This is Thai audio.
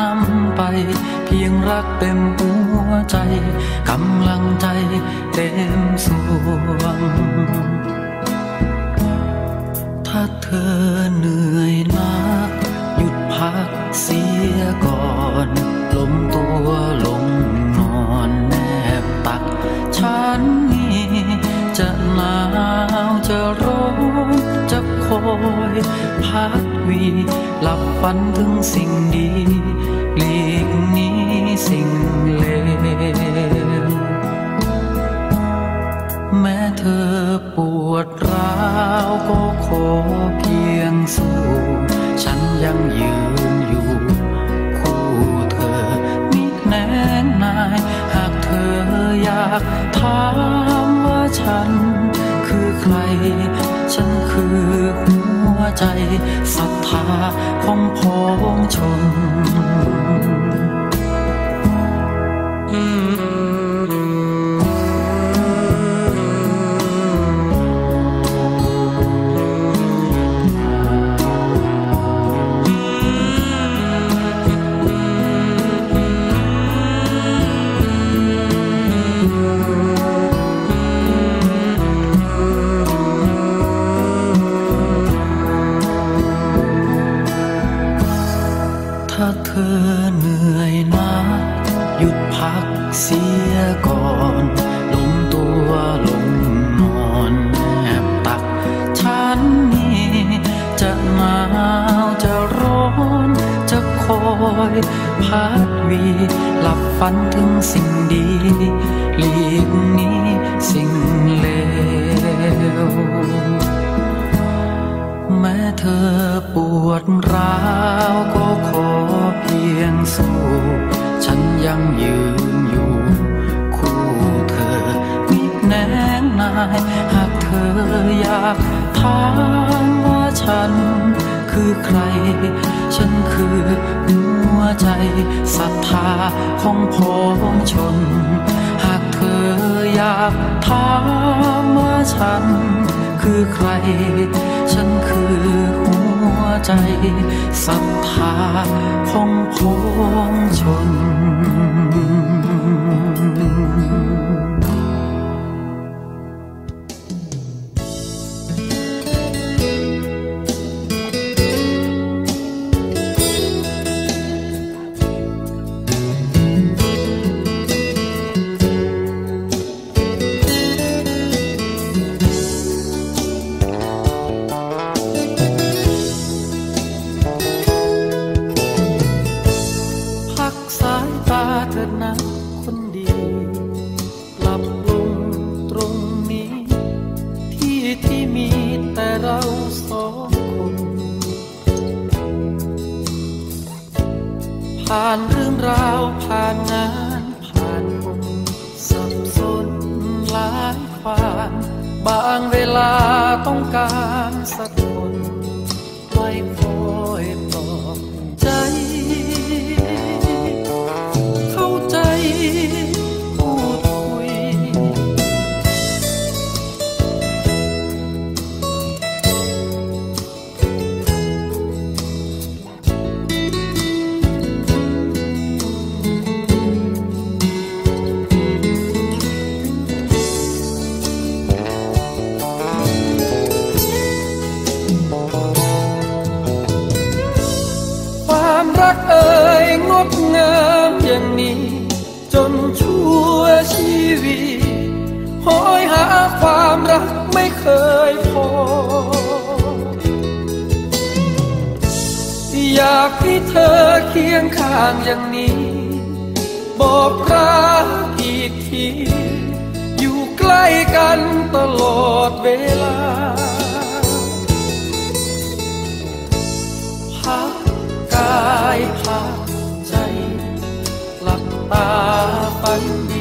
นำไป เพียงรักเต็มหัวใจกำลังใจเต็มสวง ถ้าเธอเหนื่อยนัก หยุดพักเสียก่อนล้มตัวลงนอนแนบตัก ฉันนี่จะหนาวจะร้อนจะคอยพักวีหลับฝันถึงสิ่งดี หลีกนี้สิ่งเลวแม้เธอปวดร้าวก็ขอเพียงสู้ฉันยังยืนอยู่คู่เธอมิแน่นาย หากเธออยากถามว่าฉันคือใคร ฉันคือหัวใจศรัทธาของพ้องชน อเหนื่อยนักหยุดพักเสียก่อนลงตัวลงนอนแนบตัก ฉันนี่จะหนาวจะร้อนจะคอยพัดวีหลับฝันถึงสิ่งดีหลีกนี้สิ่งเลวแม้เธอปวดร้าวก็ ยงสู้ ฉันยังยืนอยู่ คู่เธอมิแน่นาย หากเธออยากถามว่าฉัน คือใคร ฉันคือหัวใจศรัทธาของพ้องชน หากเธออยากถามว่าฉัน คือใคร ฉันคือ ใจศรัทธาของพ้องชน ที่มีแต่เราสองคน ผ่านเรื่องราวผ่านงานผ่านมนสับสนหลายความบางเวลาต้องการสักคนไว้ากให้เธอเคียงข้างอย่างนี้ บอกรักอีกที อยู่ใกล้กันตลอดเวลาพักกายพักใจ หลับตาฝัน